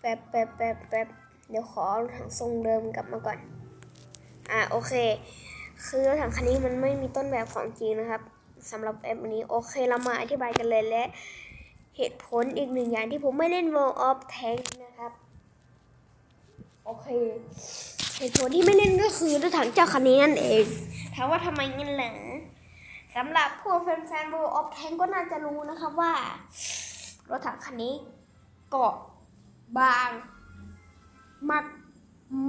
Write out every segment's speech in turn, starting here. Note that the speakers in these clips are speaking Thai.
แป๊บแป๊บแป๊บแป๊บเดี๋ยวขอรถถังทรงเดิมกลับมาก่อน อ่าโอเค คือรถถังคันนี้มันไม่มีต้นแบบของจริงนะครับสำหรับแอปนี้โอเคเรามาอธิบายกันเลยและเหตุผลอีกหนึ่งอย่างที่ผมไม่เล่น World of Tanks นะครับ โอเค เหตุผลที่ไม่เล่นก็คือรถถังเจ้าคันนี้นั่นเองถามว่าทำไมงั้นเหรอสำหรับพวกแฟนๆ World of Tanks ก็น่าจะรู้นะครับว่า รถถังคันนี้เกาะ บาง มาก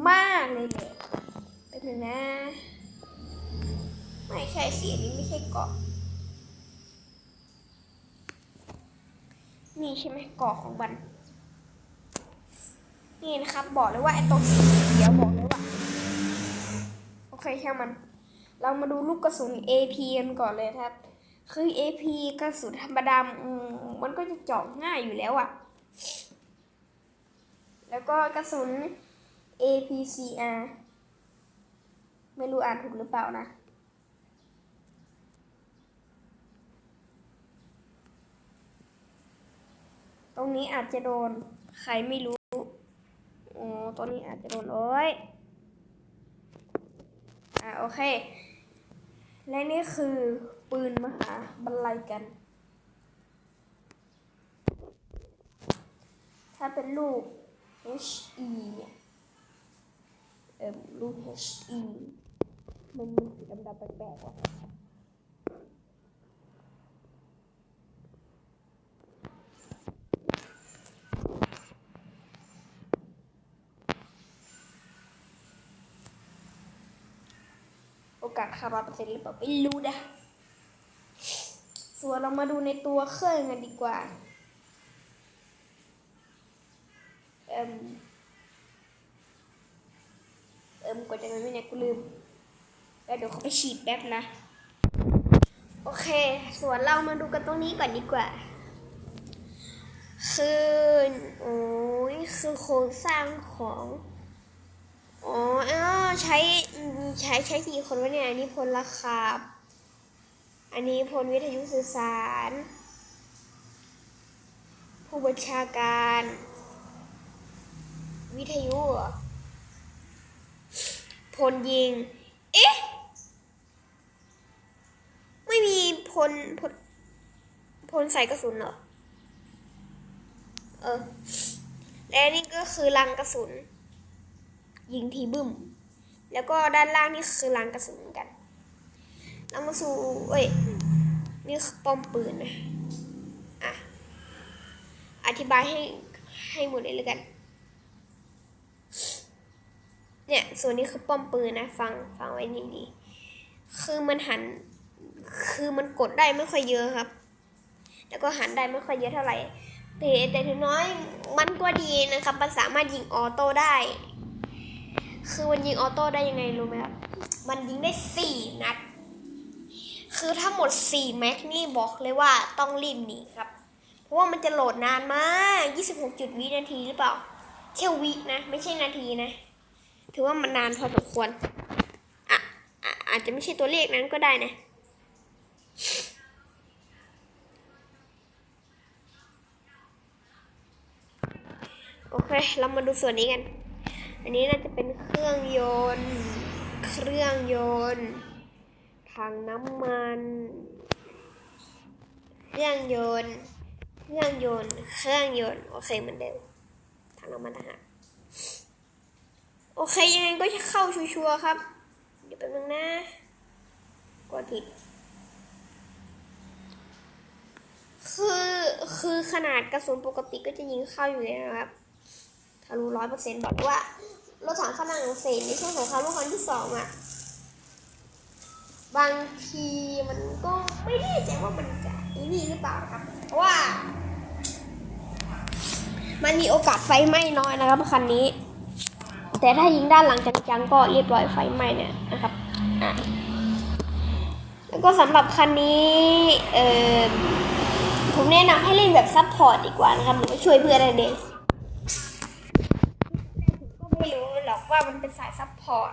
มากเลยแหละเป็นหนึ่งนะ ไม่ใช่สีนี้ไม่ใช่เกาะนี่ใช่ไหมเกาะของมันนี่นะครับ บอกเลยว่าไอ้ตรงสีเขียวบอกเลยว่า โอเคช่างมัน เรามาดูลูกกระสุน AP กันก่อนเลยครับ คือ AP กระสุนธรรมดามันก็จะเจาะง่ายอยู่แล้วอะ แล้วก็กระสุน APCR ไม่รู้อ่านถูกหรือเปล่านะ ตรงนี้อาจจะโดน ใครไม่รู้อ๋อตรงนี้อาจจะโดน โอ้ย อ่าโอเค และนี่คือปืนมหาบรรลัยกัน ถ้าเป็นลูก HE เนี่ยเอ่อลูก HE มันมีสีดำๆแปลกๆว่ะโอกาสคาราเปอร์เซ็นต์หรือเปล่าไม่รู้นะ ส่วนเรามาดูในตัวเครื่องกันดีกว่า เอิมเอิมกดยังไงไม่เนี่ยกูลืม แล้วเดี๋ยวเขาไปฉีดแป๊บนะ โอเค ส่วนเรามาดูกันตรงนี้ก่อนดีกว่า คือโอ้ยคือโครงสร้างของอ๋อใช้ใช้ใช้กี่คนวะเนี่ย อันนี้พลราคาบอันนี้พลวิทยุสื่อสาร ผู้บัญชาการ วิทยุเหรอพลยิง เอ๊ะ ไม่มีพลพลพลใส่กระสุนเหรอ เออ และนี่ก็คือลังกระสุน ยิงทีบึ้ม แล้วก็ด้านล่างนี่คือลังกระสุนเหมือนกันเรามาสู่เอ้ย นี่คือป้อมปืนนะอะ อธิบายให้ให้หมดเลยแล้วกัน เนี่ยส่วนนี้คือป้อมปืนนะฟังฟังไว้ดีๆคือมันหัน คือมันกดได้ไม่ค่อยเยอะครับ แล้วก็หันได้ไม่ค่อยเยอะเท่าไหร่แต่แต่ถึงน้อยมันก็ดีนะครับ มันสามารถยิงออโต้ได้ คือมันยิงออโต้ได้ยังไงรู้ไหมครับ มันยิงได้สี่นัด คือถ้าหมดสี่แม็กนี่บอกเลยว่าต้องรีบหนีครับ เพราะว่ามันจะโหลดนานมาก 26จุดวินาทีหรือเปล่าแค่วินะ ไม่ใช่นาทีนะ ถือว่ามันนานพอสมควรอะอะอาจจะไม่ใช่ตัวเลขนั้นก็ได้นะโอเค เรามาดูส่วนนี้กัน อันนี้น่าจะเป็นเครื่องยนต์ เครื่องยนต์ ถังน้ำมัน เครื่องยนต์ เครื่องยนต์ เครื่องยนต์ โอเคเหมือนเดิมถังน้ำมันทหาร โอเคยังไงก็จะเข้าชัวร์ๆครับ เดี๋ยวแป๊บนึงนะกดผิด คือคือขนาดกระสุนปกติก็จะยิงเข้าอยู่แล้วนะครับทะลุร้อยเปอร์เซ็นต์บอกว่ารถถังขนาดของเศษในช่วงสงครามโลกครั้งที่สองอะ บางทีมันก็ไม่แน่ใจว่ามันจะอีนี่หรือเปล่าครับ เพราะว่า มันมีโอกาสไฟไหม้น้อยนะครับคันนี้ แต่ถ้ายิงด้านหลังจังๆก็เรียบร้อยไฟไหม้เนี่ยนะครับอะแล้วก็สำหรับคันนี้เออผมแนะนำให้เล่นแบบซับพอร์ตดีกว่านะครับหรือช่วยเพื่อนอะไรเด็กก็ไม่รู้หรอกว่ามันเป็นสายซัพพอร์ต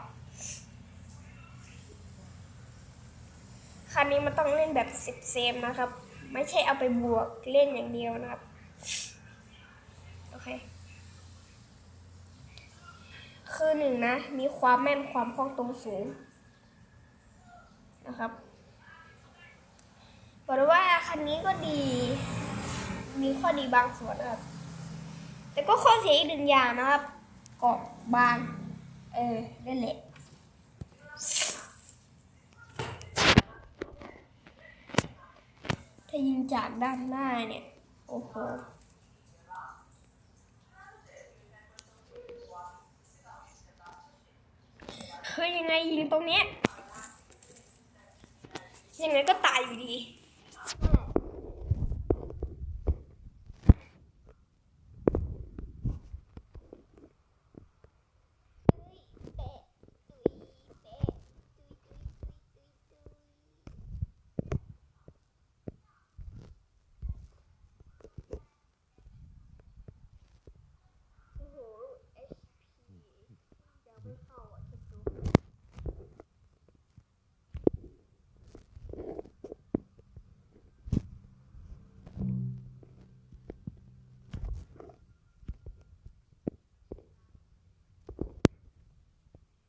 คันนี้มันต้องเล่นแบบสิบเซมนะครับ ไม่ใช่เอาไปบวกเล่นอย่างเดียวนะครับ โอเค คือหนึ่งนะ มีความแม่นความคล่องตรงสูงนะครับบอกเลว่าคันนี้ก็ดี มีข้อดีบางส่วนนะครับ แต่ก็ข้อเสียอีกหนึ่งอย่างนะครับ เกาะบาง เออนั่นแหละถ้ายิงจากด้านหน้าเนี่ย โอ้โห ยังไงยิงตรงนี้ยังไงก็ตายอยู่ดี โอ้โห HP ยังไม่เข้าอะคิดดู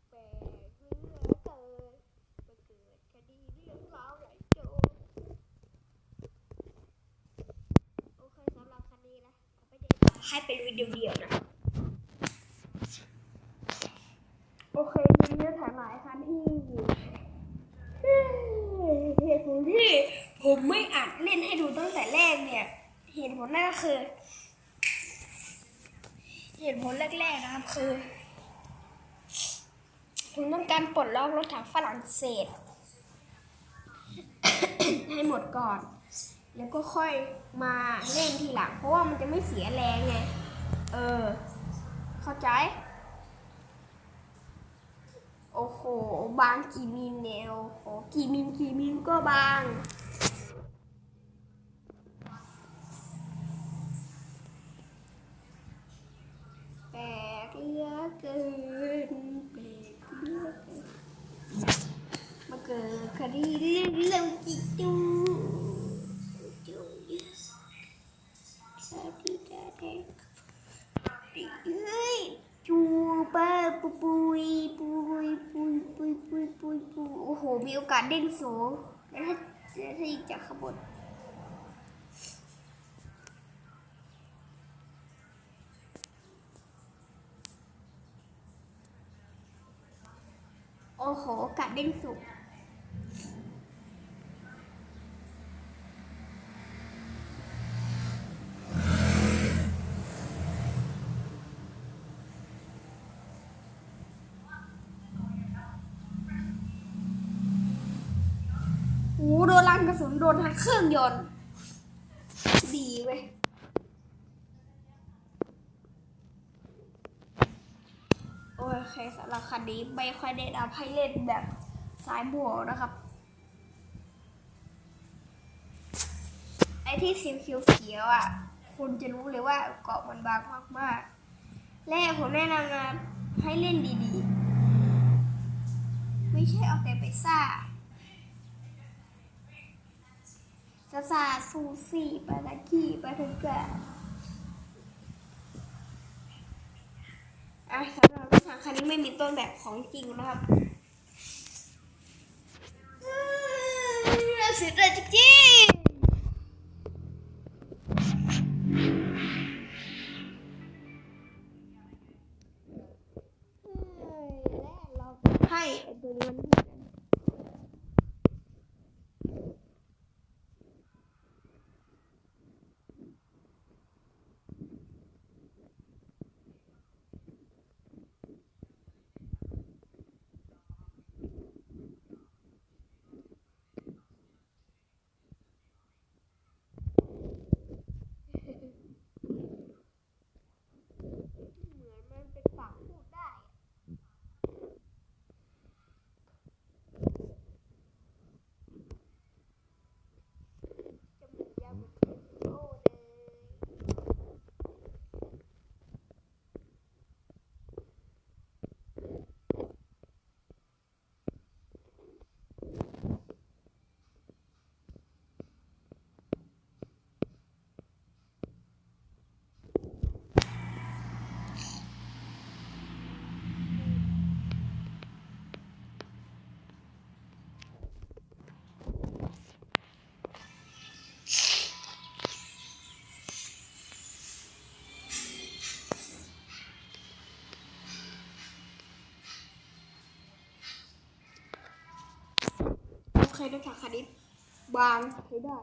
แปลกเหลือเกินมาเกิดคดีเรื่องราวใหญ่โตโอเคสำหรับคดีนะเอาไปเดี๋ยว ให้เป็นวิดีโอเดียวนะ โอเคมีเนื้อหาหลายคันที่เหตุผลที่ผมไม่อัดเล่นให้ดูตั้งแต่แรกเนี่ย เหตุผลนั่นก็คือ เหตุผลแรกๆนะครับคือผมต้องการปลดล็อกรถถังฝรั่งเศส ให้หมดก่อน แล้วก็ค่อยมาเล่นทีหลัง เพราะว่ามันจะไม่เสียแรงไง เออ เข้าใจ โอ้โห บางกี่มิลเนี่ยโอ้โหกี่มิลกี่มิลก็บางแปลกเหลือเกินแปลกเลือเกินมาเกิดคดีเรื่องเรื่องจิตจูจู จูปะปุยปุยปุยปุยปุยปุยปุยปุยโอ้โห มีโอกาสเด้งสูงแล้วถ้าถ้าอีกจากขบวนโอ้โหกัดเด้งสูง โอ้นลังกระสุนโดนทั้งเครื่องยนต์ดีเว้ยโอเคสำหรับคันนี้ไม่ค่อยได้นำให้เล่นแบบสายบวกนะครับ ไอ้ที่สีเขียวๆอะ คุณจะรู้เลยว่าเกาะมันบางมากๆ และผมแนะนำนะให้เล่นดีๆ ไม่ใช่เอาแต่ไปซ่า ซาซาซูซี่ปาตากี้ปาทังกะอะสำหรับรถถังคันนี้ไม่มีต้นแบบของจริงนะครับเอ้ยน่าเสียดายจริงๆเอ้ยและเราให้ไอ้ตัวนี้มันที่ไหนเหมือนมันเป็นปากพูดได้อะ เคนักศึกคณิตบางใช้ได้